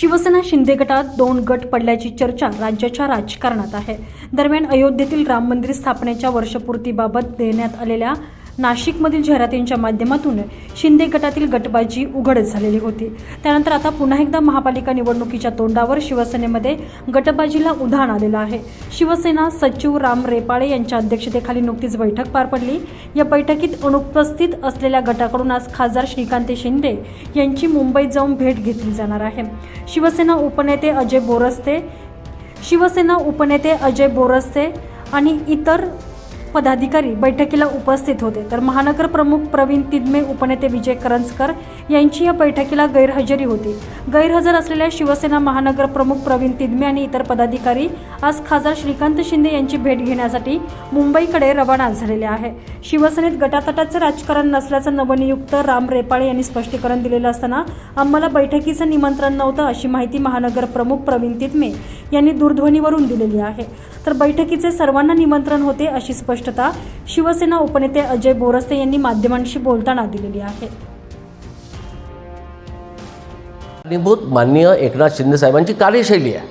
शिवसेना शिंदे गटात दोन गट पडल्याची चर्चा राज्याच्या राजकारणात आहे. दरम्यान अयोध्येतील राम मंदिर स्थापनेच्या वर्षपूर्तीबाबत देण्यात आलेल्या नाशिकमधील जाहिरातींच्या माध्यमातून शिंदे गटातील गटबाजी उघड झालेली होती. त्यानंतर आता पुन्हा एकदा महापालिका निवडणुकीच्या तोंडावर शिवसेनेमध्ये गटबाजीला उधाण आलेलं आहे. शिवसेना सचिव राम रेपाळे यांच्या अध्यक्षतेखाली नुकतीच बैठक पार पडली. या बैठकीत अनुपस्थित असलेल्या गटाकडून आज खासदार श्रीकांत शिंदे यांची मुंबईत जाऊन भेट घेतली जाणार आहे. शिवसेना उपनेते अजय बोरस्ते शिवसेना उपनेते अजय बोरस्ते आणि इतर पदाधिकारी बैठकीला उपस्थित होते. तर महानगर प्रमुख प्रवीण तिदमे उपनेते विजय करंजकर यांची या बैठकीला गैरहजेरी होती. गैरहजर असलेल्या शिवसेना महानगर प्रमुख प्रवीण तिदमे आणि इतर पदाधिकारी आज खासदार श्रीकांत शिंदे यांची भेट घेण्यासाठी मुंबईकडे रवाना झालेले आहे. शिवसेनेत गटातटाचं राजकारण नसल्याचं नवनियुक्त राम रेपाळे यांनी स्पष्टीकरण दिलेलं असताना आम्हाला बैठकीचं निमंत्रण नव्हतं अशी माहिती महानगर प्रमुख प्रवीण तिदमे यांनी दूरध्वनीवरून दिलेली आहे. तर बैठकीचे सर्वांना निमंत्रण होते अशी स्पष्ट स्पष्टता शिवसेना उपनेते अजय बोरस्ते यांनी माध्यमांशी बोलताना दिलेली आहे. कारणीभूत माननीय एकनाथ शिंदे साहेबांची कार्यशैली आहे.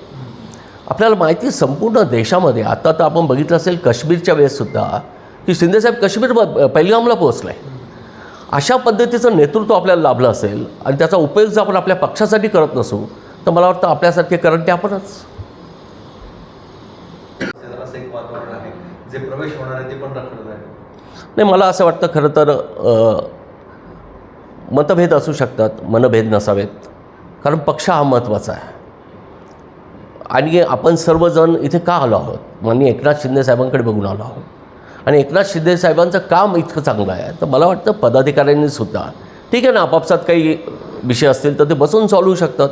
आपल्याला माहिती संपूर्ण देशामध्ये आता तर आपण बघितलं असेल काश्मीरच्या वेळेससुद्धा की शिंदेसाहेब काश्मीर पहिलगामला पोहोचला. आहे अशा पद्धतीचं नेतृत्व आपल्याला लाभलं असेल आणि त्याचा उपयोग जर आपण आपल्या पक्षासाठी करत नसू तर मला वाटतं आपल्यासारखे करण ते आपणच जे प्रवेश होणार आहे ते पण रखडत आहे. नाही मला असं वाटतं खरं तर मतभेद असू शकतात मनभेद नसावेत. कारण पक्ष हा महत्त्वाचा आहे. आणि आपण सर्वजण इथे का आलो आहोत? माननीय एकनाथ शिंदे साहेबांकडे बघून आलो आहोत. आणि एकनाथ शिंदे साहेबांचं काम इतकं चांगलं आहे. तर मला वाटतं पदाधिकाऱ्यांनी सुद्धा ठीक आहे ना आपापसात काही विषय असतील तर ते बसून सॉल्व शकतात.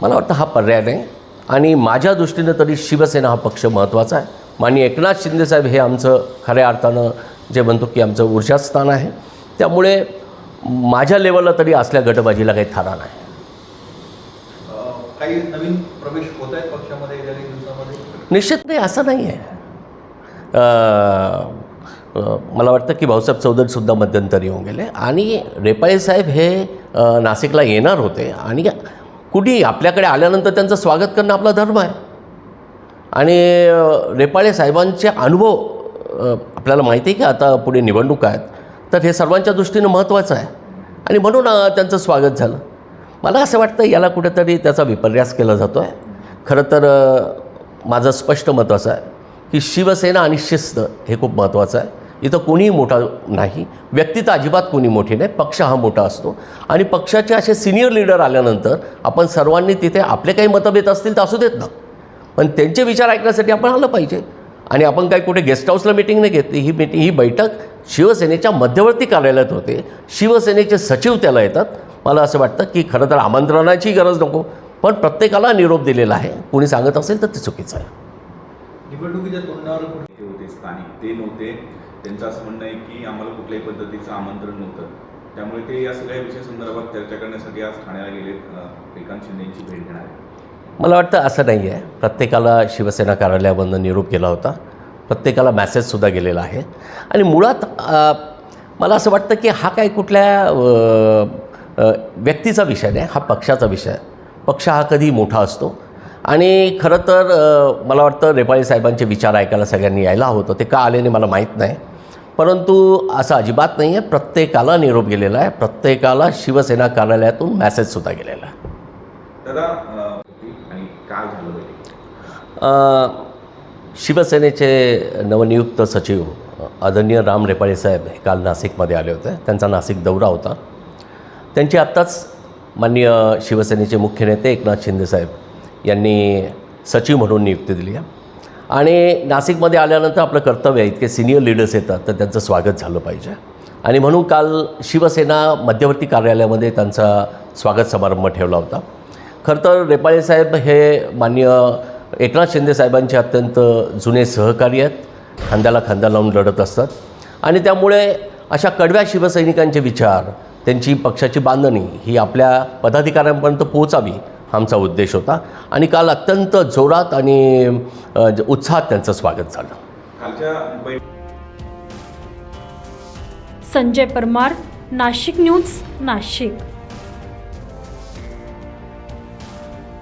मला वाटतं हा पर्याय नाही. आणि माझ्या दृष्टीनं तरी शिवसेना हा पक्ष महत्त्वाचा आहे. माननीय एकनाथ शिंदेसाहेब हे आमचं खऱ्या अर्थानं जे म्हणतो की आमचं ऊर्जास्थान आहे. त्यामुळे माझ्या लेवलला तरी असल्या गटबाजीला काही थारा नाही. अं, काही नवीन प्रवेश होत आहेत पक्षामध्ये येत्या काही दिवसामध्ये? निश्चित नाही असं नाही आहे. मला वाटतं की भाऊसाहेब चौधरीसुद्धा मध्यंतरी येऊन गेले. आणि रेपाळे साहेब हे नाशिकला येणार होते. आणि कुणी आपल्याकडे आल्यानंतर त्यांचं स्वागत करणं आपला धर्म आहे. आणि रेपाळे साहेबांचे अनुभव आपल्याला माहिती आहे की आता पुढे निवडणूक आहेत. तर हे सर्वांच्या दृष्टीनं महत्त्वाचं आहे. आणि म्हणून त्यांचं स्वागत झालं. मला असं वाटतं याला कुठेतरी त्याचा विपर्यास केला जातो आहे खरं तर माझं स्पष्ट मत असं आहे की शिवसेना आणि शिस्त हे खूप महत्त्वाचं आहे. इथं कोणीही मोठा नाही. व्यक्ती तर अजिबात कोणी मोठी नाही. पक्ष हा मोठा असतो. आणि पक्षाचे असे सिनियर लीडर आल्यानंतर आपण सर्वांनी तिथे आपले काही मतभेद असतील तर असू देत ना. पण त्यांचे विचार ऐकण्यासाठी आपण आलं पाहिजे. आणि आपण काय कुठे गेस्ट हाऊसला मिटिंग नाही घेतली ही मिटिंग ही बैठक शिवसेनेच्या मध्यवर्ती कार्यालयात होते. शिवसेनेचे सचिव त्याला येतात. मला असं वाटतं की खरं तर आमंत्रणाची गरज नको पण प्रत्येकाला निरोप दिलेला आहे. कोणी सांगत असेल तर ते चुकीचं आहे. निवडणुकीच्या तोंडावर कुठे होते? स्थानिक. ते नव्हते. त्यांचं असं म्हणणं आहे की आम्हाला कुठल्याही पद्धतीचं आमंत्रण नव्हतं. त्यामुळे ते या सगळ्या विषयासंदर्भात चर्चा करण्यासाठी आज ठाण्याला गेले अं, श्रीकांत शिंदे भेट घेणार आहेत. मला वाटतं असं नाही आहे. प्रत्येकाला शिवसेना कार्यालयामधनं निरोप गेला होता. प्रत्येकाला मॅसेजसुद्धा गेलेला आहे. आणि मुळात मला असं वाटतं की हा काय कुठल्या व्यक्तीचा विषय नाही हा पक्षाचा विषय आहे. पक्ष हा कधी मोठा असतो. आणि खरं तर मला वाटतं रेपाळी साहेबांचे विचार ऐकायला सगळ्यांनी यायला होतं. ते का आल्याने मला माहीत नाही. परंतु असं अजिबात नाही आहे. प्रत्येकाला निरोप गेलेला आहे. प्रत्येकाला शिवसेना कार्यालयातून मॅसेजसुद्धा गेलेला आहे दादा अं, आणि काय झालं पाहिजे अ, शिवसेनेचे नवनियुक्त सचिव आदरणीय राम रेपाळे साहेब हे काल नाशिकमध्ये आले होते. त्यांचा नाशिक दौरा होता. त्यांची आत्ताच माननीय शिवसेनेचे मुख्य नेते एकनाथ शिंदे साहेब यांनी सचिव म्हणून नियुक्ती दिली आहे. आणि नाशिकमध्ये आल्यानंतर आपलं कर्तव्य आहे इतके सिनियर लीडर्स येतात तर त्यांचं स्वागत झालं पाहिजे. आणि म्हणून काल शिवसेना मध्यवर्ती कार्यालयामध्ये त्यांचा स्वागत समारंभ ठेवला होता. खरं तर रेपाळे साहेब हे माननीय एकनाथ शिंदे साहेबांचे अत्यंत जुने सहकारी आहेत. खांद्याला खांदा लावून लढत असतात. आणि त्यामुळे अशा कडव्या शिवसैनिकांचे विचार त्यांची पक्षाची बांधणी ही आपल्या पदाधिकाऱ्यांपर्यंत पोहोचावी हा आमचा उद्देश होता. आणि काल अत्यंत जोरात आणि उत्साहात त्यांचं स्वागत झालं. संजय परमार नाशिक न्यूज नाशिक.